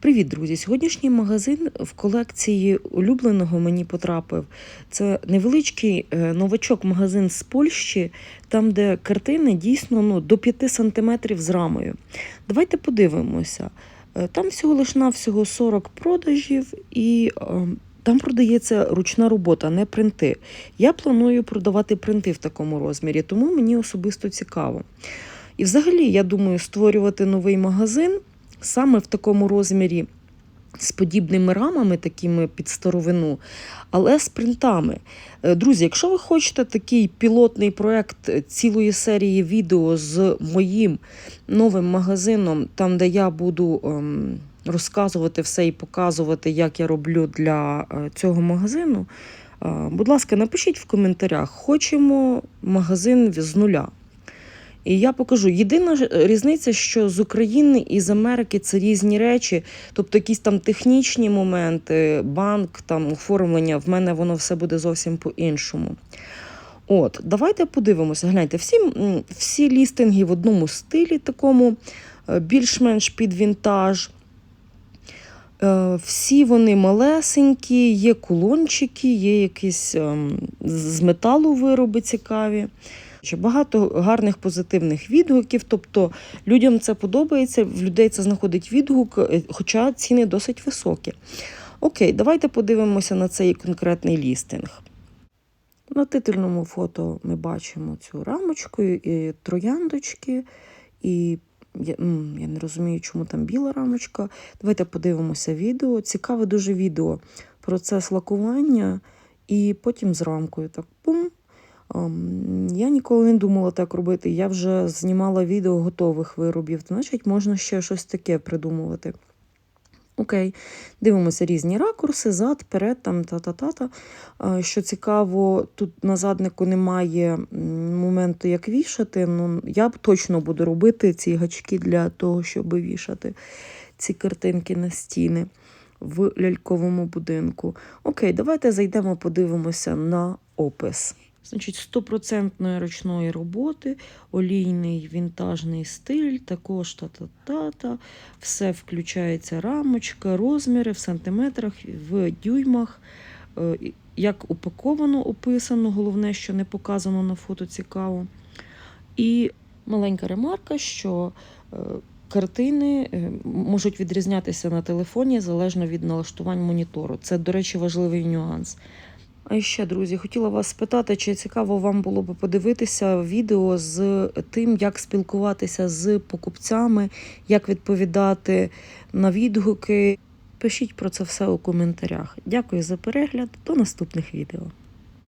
Привіт, друзі! Сьогоднішній магазин в колекції улюбленого мені потрапив. Це невеличкий е, новачок-магазин з Польщі, там, де картини дійсно ну, до 5 сантиметрів з рамою. Давайте подивимося. Е, Там всього лиш навсього 40 продажів і. е, Там продається ручна робота, не принти. Я планую продавати принти в такому розмірі, тому мені особисто цікаво. І взагалі, я думаю, створювати новий магазин саме в такому розмірі з подібними рамами, такими під старовину, але з принтами. Е, Друзі, якщо ви хочете такий пілотний проект цілої серії відео з моїм новим магазином, там, де я буду ем, розказувати все і показувати, як я роблю для е, цього магазину, е, будь ласка, напишіть в коментарях, хочемо магазин з нуля. І я покажу. Єдина різниця, що з України і з Америки це різні речі, тобто якісь там технічні моменти, банк, там оформлення, в мене воно все буде зовсім по-іншому. От, давайте подивимося. Гляньте, всі, всі лістинги в одному стилі, такому е, більш-менш під вінтаж. Е, Всі вони малесенькі, є кулончики, є якісь ем, з металу вироби цікаві. Чи Багато гарних позитивних відгуків, тобто людям це подобається, в людей це знаходить відгук, е, хоча ціни досить високі. Окей, давайте подивимося на цей конкретний лістинг. На титульному фото ми бачимо цю рамочку і трояндочки, і я, я не розумію, чому там біла рамочка. Давайте подивимося відео. Цікаве дуже відео. Процес лакування, і потім з рамкою так пум. Я ніколи не думала так робити. Я вже знімала відео готових виробів, значить, можна ще щось таке придумувати. Окей, дивимося різні ракурси, зад, перед, там, та-та-та-та. Що цікаво, тут на заднику немає моменту, як вішати. Ну, я б точно буду робити ці гачки для того, щоб вішати ці картинки на стіни в ляльковому будинку. Окей, давайте зайдемо, подивимося на опис. Значить, стопроцентної ручної роботи, олійний вінтажний стиль, також та-та-та-та. Все включається рамочка, розміри в сантиметрах, в дюймах. Е, Як упаковано, описано, головне, що не показано на фото цікаво. І маленька ремарка, що е, картини е, можуть відрізнятися на телефоні залежно від налаштувань монітору. Це, до речі, важливий нюанс. А ще, друзі, хотіла вас спитати, чи цікаво вам було б подивитися відео з тим, як спілкуватися з покупцями, як відповідати на відгуки. Пишіть про це все у коментарях. Дякую за перегляд. До наступних відео.